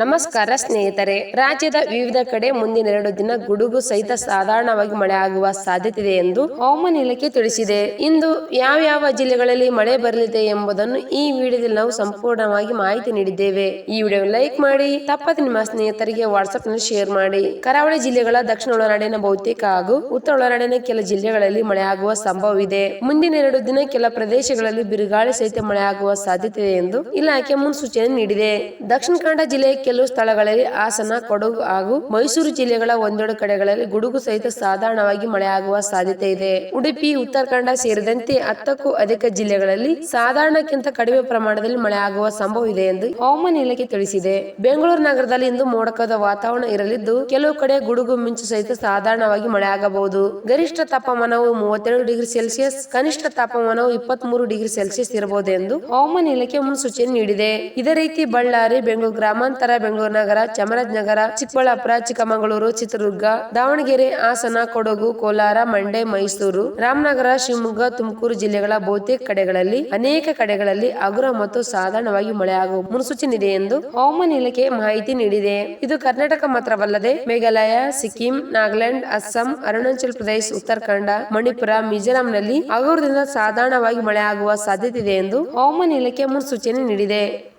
ನಮಸ್ಕಾರ ಸ್ನೇಹಿತರೆ, ರಾಜ್ಯದ ವಿವಿಧ ಕಡೆ ಮುಂದಿನ ಎರಡು ದಿನ ಗುಡುಗು ಸಹಿತ ಸಾಧಾರಣವಾಗಿ ಮಳೆ ಆಗುವ ಸಾಧ್ಯತೆ ಇದೆ ಎಂದು ಹವಾಮಾನ ಇಲಾಖೆ ತಿಳಿಸಿದೆ. ಇಂದು ಯಾವ ಯಾವ ಜಿಲ್ಲೆಗಳಲ್ಲಿ ಮಳೆ ಬರಲಿದೆ ಎಂಬುದನ್ನು ಈ ವಿಡಿಯೋದಲ್ಲಿ ನಾವು ಸಂಪೂರ್ಣವಾಗಿ ಮಾಹಿತಿ ನೀಡಿದ್ದೇವೆ. ಈ ವಿಡಿಯೋ ಲೈಕ್ ಮಾಡಿ, ತಪ್ಪದೆ ನಿಮ್ಮ ಸ್ನೇಹಿತರಿಗೆ ವಾಟ್ಸ್ಆಪ್ನಲ್ಲಿ ಶೇರ್ ಮಾಡಿ. ಕರಾವಳಿ ಜಿಲ್ಲೆಗಳ ದಕ್ಷಿಣ ಒಳನಾಡಿನ ಬಹುತೇಕ ಹಾಗೂ ಉತ್ತರ ಒಳನಾಡಿನ ಕೆಲ ಜಿಲ್ಲೆಗಳಲ್ಲಿ ಮಳೆ ಆಗುವ ಸಂಭವವಿದೆ. ಮುಂದಿನ ಎರಡು ದಿನ ಕೆಲ ಪ್ರದೇಶಗಳಲ್ಲಿ ಬಿರುಗಾಳಿ ಸಹಿತ ಮಳೆ ಆಗುವ ಸಾಧ್ಯತೆ ಇದೆ ಎಂದು ಇಲಾಖೆ ಮುನ್ಸೂಚನೆ ನೀಡಿದೆ. ದಕ್ಷಿಣ ಕನ್ನಡ ಜಿಲ್ಲೆಯ ಕೆಲವು ಸ್ಥಳಗಳಲ್ಲಿ ಹಾಸನ ಕೊಡಗು ಹಾಗೂ ಮೈಸೂರು ಜಿಲ್ಲೆಗಳ ಒಂದೆರಡು ಕಡೆಗಳಲ್ಲಿ ಗುಡುಗು ಸಹಿತ ಸಾಧಾರಣವಾಗಿ ಮಳೆಯಾಗುವ ಸಾಧ್ಯತೆ ಇದೆ. ಉಡುಪಿ, ಉತ್ತರಾಖಂಡ ಸೇರಿದಂತೆ ಹತ್ತಕ್ಕೂ ಅಧಿಕ ಜಿಲ್ಲೆಗಳಲ್ಲಿ ಸಾಧಾರಣಕ್ಕಿಂತ ಕಡಿಮೆ ಪ್ರಮಾಣದಲ್ಲಿ ಮಳೆಯಾಗುವ ಸಂಭವ ಇದೆ ಎಂದು ಹವಾಮಾನ ಇಲಾಖೆ ತಿಳಿಸಿದೆ. ಬೆಂಗಳೂರು ನಗರದಲ್ಲಿ ಇಂದು ಮೋಡಕದ ವಾತಾವರಣ ಇರಲಿದ್ದು, ಕೆಲವು ಕಡೆ ಗುಡುಗು ಮಿಂಚು ಸಹಿತ ಸಾಧಾರಣವಾಗಿ ಮಳೆಯಾಗಬಹುದು. ಗರಿಷ್ಠ ತಾಪಮಾನವು ಮೂವತ್ತೆರಡು ಡಿಗ್ರಿ ಸೆಲ್ಸಿಯಸ್, ಕನಿಷ್ಠ ತಾಪಮಾನವು ಇಪ್ಪತ್ತ್ ಮೂರು ಡಿಗ್ರಿ ಸೆಲ್ಸಿಯಸ್ ಇರಬಹುದು ಎಂದು ಹವಾಮಾನ ಇಲಾಖೆ ಮುನ್ಸೂಚನೆ ನೀಡಿದೆ. ಇದೇ ರೀತಿ ಬಳ್ಳಾರಿ, ಬೆಂಗಳೂರು ಗ್ರಾಮಾಂತರ ಬೆಂಗಳೂರು ನಗರ ಚಾಮರಾಜನಗರ ಚಿಕ್ಕಬಳ್ಳಾಪುರ, ಚಿಕ್ಕಮಗಳೂರು, ಚಿತ್ರದುರ್ಗ, ದಾವಣಗೆರೆ, ಹಾಸನ, ಕೊಡಗು, ಕೋಲಾರ, ಮಂಡ್ಯ, ಮೈಸೂರು, ರಾಮನಗರ, ಶಿವಮೊಗ್ಗ, ತುಮಕೂರು ಜಿಲ್ಲೆಗಳ ಬಹುತೇಕ ಕಡೆಗಳಲ್ಲಿ, ಅನೇಕ ಕಡೆಗಳಲ್ಲಿ ಹಗುರ ಮತ್ತು ಸಾಧಾರಣವಾಗಿ ಮಳೆ ಆಗುವ ಮುನ್ಸೂಚನೆ ಇದೆ ಎಂದು ಹವಾಮಾನ ಇಲಾಖೆ ಮಾಹಿತಿ ನೀಡಿದೆ. ಇದು ಕರ್ನಾಟಕ ಮಾತ್ರವಲ್ಲದೆ ಮೇಘಾಲಯ, ಸಿಕ್ಕಿಂ, ನಾಗಾಲ್ಯಾಂಡ್, ಅಸ್ಸಾಂ, ಅರುಣಾಚಲ ಪ್ರದೇಶ, ಉತ್ತರಾಖಂಡ, ಮಣಿಪುರ, ಮಿಜೋರಾಂನಲ್ಲಿ ಹಗುರದಿಂದ ಸಾಧಾರಣವಾಗಿ ಮಳೆಯಾಗುವ ಸಾಧ್ಯತೆ ಇದೆ ಎಂದು ಹವಾಮಾನ ಇಲಾಖೆ ಮುನ್ಸೂಚನೆ ನೀಡಿದೆ.